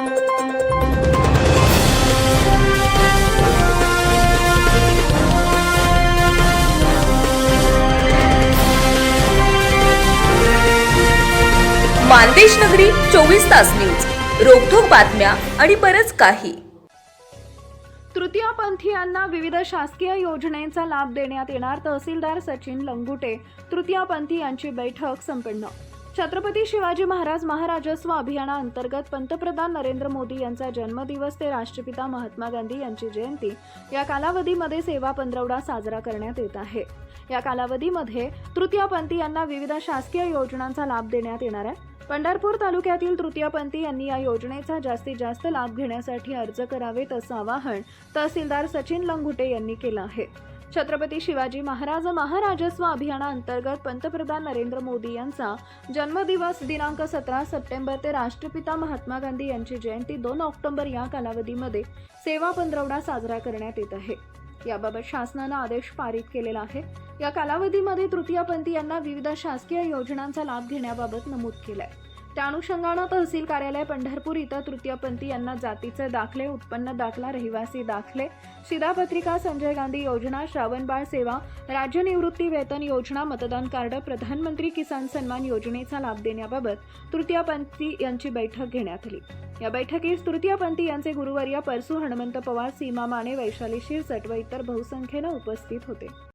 मानदेश नगरी चोवीस तास न्यूज. रोखोक बातम्या आणि बरच काही. तृतीयपंथीयांना विविध शासकीय योजनेचा लाभ देण्यात येणार तहसीलदार सचिन लंगुटे. तृतीयपंथी यांची बैठक संपन्न. छत्रपती शिवाजी महाराज महाराजस्व अभियानाअंतर्गत पंतप्रधान नरेंद्र मोदी यांचा जन्मदिवस ते राष्ट्रपिता महात्मा गांधी यांची जयंती या कालावधीमध्ये सेवा पंधरवडा साजरा करण्यात येत आहे. या कालावधीमध्ये तृतीयपंथी यांना विविध शासकीय योजनांचा लाभ देण्यात येणार आहे. पंढरपूर तालुक्यातील तृतीयपंथी यांनी या योजनेचा जास्तीत जास्त लाभ घेण्यासाठी अर्ज करावेत असं आवाहन तहसीलदार सचिन लंगुटे यांनी केलं आहे. छत्रपती शिवाजी महाराज महाराजस्व अभियानाअंतर्गत पंतप्रधान नरेंद्र मोदी यांचा जन्मदिवस दिनांक सतरा सप्टेंबर ते राष्ट्रपिता महात्मा गांधी यांची जयंती दोन ऑक्टोबर या कालावधीमध्ये सेवा पंधरवडा साजरा करण्यात येत आहे. याबाबत शासनानं आदेश पारित केलेला आहे. या कालावधीमध्ये तृतीयपंथी यांना विविध शासकीय योजनांचा लाभ घेण्याबाबत नमूद केलंय. त्या अनुषंगानं तहसील कार्यालय पंढरपूर इथं तृतीयपंथी यांना जातीचे दाखले उत्पन्न दाखला रहिवासी दाखले शिधापत्रिका संजय गांधी योजना श्रावणबाळ सेवा राज्य निवृत्ती वेतन योजना मतदान कार्ड प्रधानमंत्री किसान सन्मान योजनेचा लाभ देण्याबाबत तृतीयपंथी यांची बैठक घेण्यात आली. या बैठकीस तृतीयपंथी यांचे गुरुवर्य परसू हनुमंत पवार सीमा माने वैशाली शिरसट व इतर बहुसंख्येनं उपस्थित होते.